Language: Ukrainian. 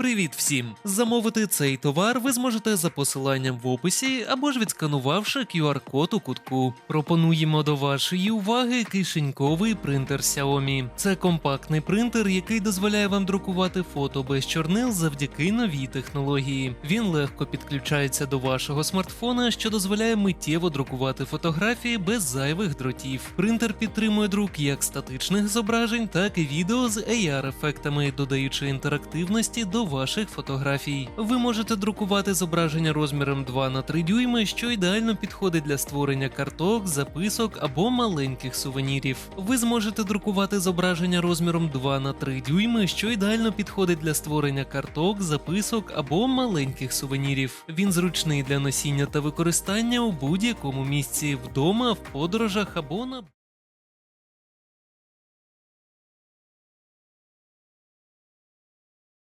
Привіт всім! Замовити цей товар ви зможете за посиланням в описі або ж відсканувавши QR-код у кутку. Пропонуємо до вашої уваги кишеньковий принтер Xiaomi. Це компактний принтер, який дозволяє вам друкувати фото без чорнил завдяки новій технології. Він легко підключається до вашого смартфона, що дозволяє миттєво друкувати фотографії без зайвих дротів. Принтер підтримує друк як статичних зображень, так і відео з AR-ефектами, додаючи інтерактивності до ваших фотографій. Ви можете друкувати зображення розміром 2 на 3 дюйми, що ідеально підходить для створення карток, записок або маленьких сувенірів. Ви зможете друкувати зображення розміром 2 на 3 дюйми, що ідеально підходить для створення карток, записок або маленьких сувенірів. Він зручний для носіння та використання у будь-якому місці вдома, в подорожах або на